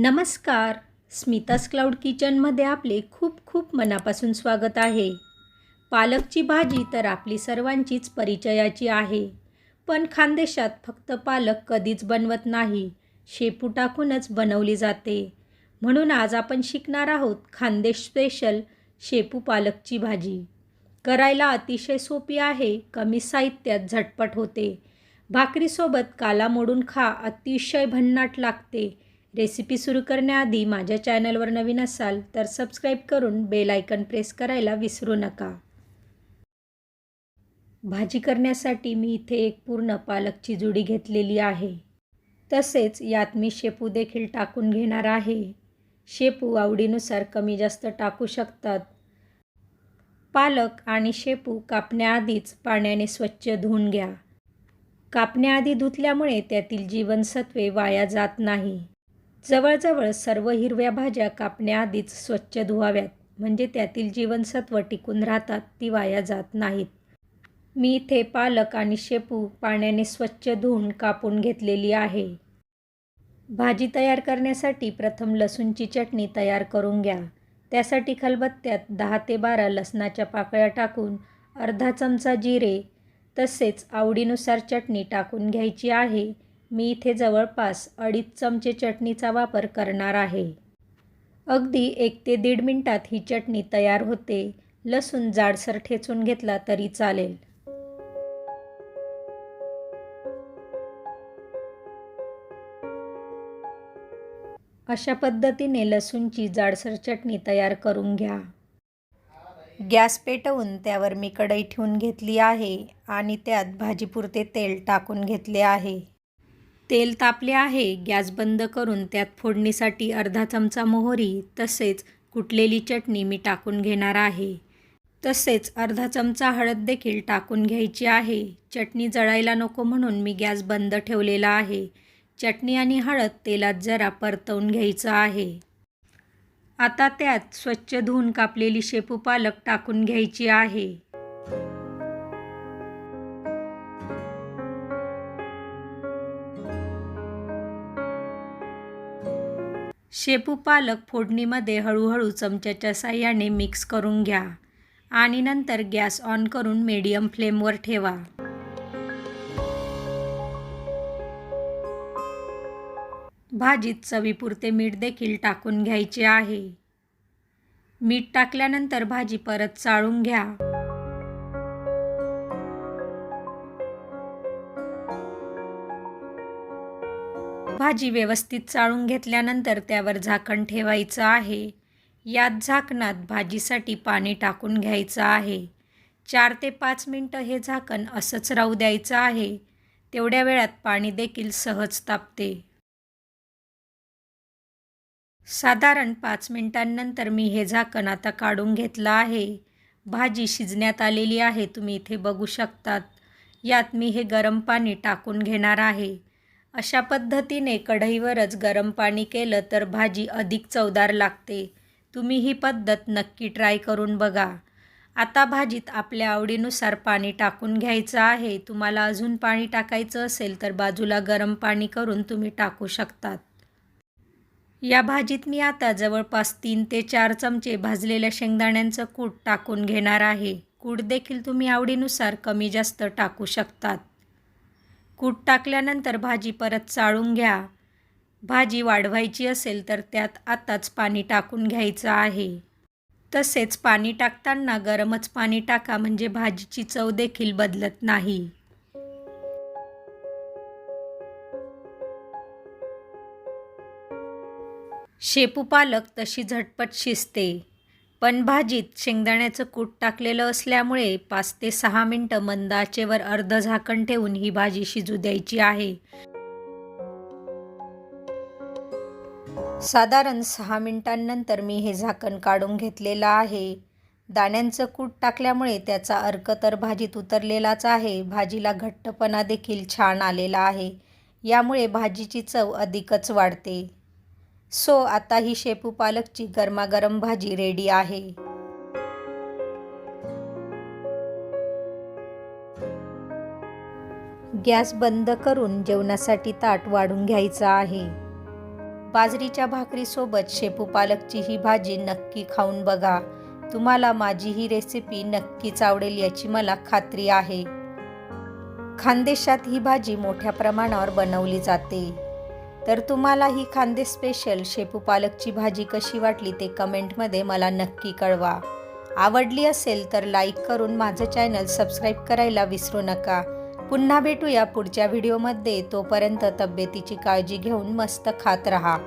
नमस्कार. स्मितास क्लाउड किचनमध्ये आपले खूप खूप मनापासून स्वागत आहे. पालकची भाजी तर आपली सर्वांचीच परिचयाची आहे. पण खानदेशात फक्त पालक कधीच बनवत नाही. शेपू टाकूनच बनवली जाते. म्हणून आज आपण शिकणार आहोत खानदेश स्पेशल शेपू पालकची भाजी. करायला अतिशय सोपी आहे कमी साहित्यात झटपट होते. भाकरीसोबत काला मोडून खा अतिशय भन्नाट लागते. रेसिपी सुरू करण्याआधी माझ्या चॅनलवर नवीन असाल तर सबस्क्राईब करून बेल आयकन प्रेस करायला विसरू नका. भाजी करण्यासाठी मी इथे एक पूर्ण पालकची जुडी घेतलेली आहे. तसेच यात मी शेपू देखील टाकून घेणार आहे. शेपू आवडीनुसार कमी जास्त टाकू शकतात. पालक आणि शेपू कापण्याआधीच पाण्याने स्वच्छ धुवून घ्या. कापण्याआधी धुतल्यामुळे त्यातील जीवनसत्वे वाया जात नाही. जवळजवळ सर्व हिरव्या भाज्या कापण्याआधीच स्वच्छ धुवाव्यात. म्हणजे त्यातील जीवनसत्व टिकून राहतात ती वाया जात नाहीत. मी इथे पालक आणि शेपू पाण्याने स्वच्छ धुवून कापून घेतलेली आहे. भाजी तयार करण्यासाठी प्रथम लसूणची चटणी तयार करून घ्या. त्यासाठी खलबत्त्यात दहा ते बारा लसणाच्या पाकळ्या टाकून अर्धा चमचा जिरे तसेच आवडीनुसार चटणी टाकून घ्यायची आहे. मी इथे जवळपास अडीच चमचे चटणीचा वापर करणार आहे. अगदी एक ते दीड मिनटात ही चटणी तयार होते. लसूण जाडसर ठेचून घेतला तरी चालेल. अशा पद्धतीने लसूणची जाडसर चटणी तयार करून घ्या. गॅस पेटवून त्यावर मी कढई ठेवून घेतली आहे आणि त्यात भाजीपुरते तेल टाकून घेतले आहे. तेल तापले आहे गॅस बंद करून त्यात फोडणीसाठी अर्धा चमचा मोहरी तसेच कुटलेली चटणी मी टाकून घेणार आहे. तसेच अर्धा चमचा हळद देखील टाकून घ्यायची आहे. चटणी जळायला नको म्हणून मी गॅस बंद ठेवलेला आहे. चटणी आणि हळद तेलात जरा परतवून घ्यायचं आहे. आता त्यात स्वच्छ धुवून कापलेली शेपू पालक टाकून घ्यायची आहे. शेपू पालक फोडणीमध्ये हळूहळू चमच्याच्या साह्याने मिक्स करून घ्या आणि नंतर गॅस ऑन करून मीडियम फ्लेमवर ठेवा. भाजीत चवीपुरते मीठ देखील टाकून घ्यायचे आहे. मीठ टाकल्यानंतर भाजी परत चाळून घ्या. भाजी व्यवस्थित चाळून घेतल्यानंतर त्यावर झाकण ठेवायचं आहे. यात झाकणात भाजीसाठी पाणी टाकून घ्यायचं आहे. चार ते पाच मिनटं हे झाकण असंच राहू द्यायचं आहे. तेवढ्या वेळात पाणी देखील सहज तापते. साधारण पाच मिनटांनंतर मी हे झाकण आता काढून घेतलं आहे. भाजी शिजण्यात आलेली आहे तुम्ही इथे बघू शकतात. यात मी हे गरम पाणी टाकून घेणार आहे. अशा पद्धतीने कढईवरच गरम पाणी केलं तर भाजी अधिक चवदार लागते. तुम्ही ही पद्धत नक्की ट्राय करून बघा. आता भाजीत आपल्या आवडीनुसार पाणी टाकून घ्यायचं आहे. तुम्हाला अजून पाणी टाकायचं असेल तर बाजूला गरम पाणी करून तुम्ही टाकू शकतात. या भाजीत मी आता जवळपास तीन ते चार चमचे भाजलेल्या शेंगदाण्यांचं कूट टाकून घेणार आहे. कूट देखील तुम्ही आवडीनुसार कमी जास्त टाकू शकतात. कूट टाकल्यानंतर भाजी परत चाळून घ्या. भाजी वाढवायची असेल तर त्यात आताच पाणी टाकून घ्यायचं आहे. तसेच पाणी टाकताना गरमच पाणी टाका म्हणजे भाजीची चव देखील बदलत नाही. शेपू पालक तशी झटपट शिजते. पण भाजीत शेंगदाण्याचं कूट टाकलेलं असल्यामुळे पाच ते सहा मिनटं मंद आचेवर अर्ध झाकण ठेवून ही भाजी शिजू द्यायची आहे. साधारण सहा मिनिटांनंतर मी हे झाकण काढून घेतलेलं आहे. दाण्यांचं कूट टाकल्यामुळे त्याचा अर्क तर भाजीत उतरलेलाच आहे. भाजीला घट्टपणा देखील छान आलेला आहे. यामुळे भाजीची चव अधिकच वाढते. सो आता ही शेपू पालकची गरमागरम भाजी रेडी आहे. गॅस बंद करून जेवणासाठी ताट वाढून घ्यायचं आहे. बाजरीच्या भाकरीसोबत शेपू पालकची ही भाजी नक्की खाऊन बघा. तुम्हाला माझी ही रेसिपी नक्कीच आवडेल याची मला खात्री आहे. खानदेशात ही भाजी मोठ्या प्रमाणावर बनवली जाते. तर तुम्हाला ही खांदे स्पेशल शेपू पालकची भाजी कशी वाटली ते कमेंटमध्ये मला नक्की कळवा. आवडली असेल तर लाईक करून माझं चॅनल सबस्क्राईब करायला विसरू नका. पुन्हा भेटूया पुढच्या व्हिडिओमध्ये तोपर्यंत तब्येतीची काळजी घेऊन मस्त खात रहा.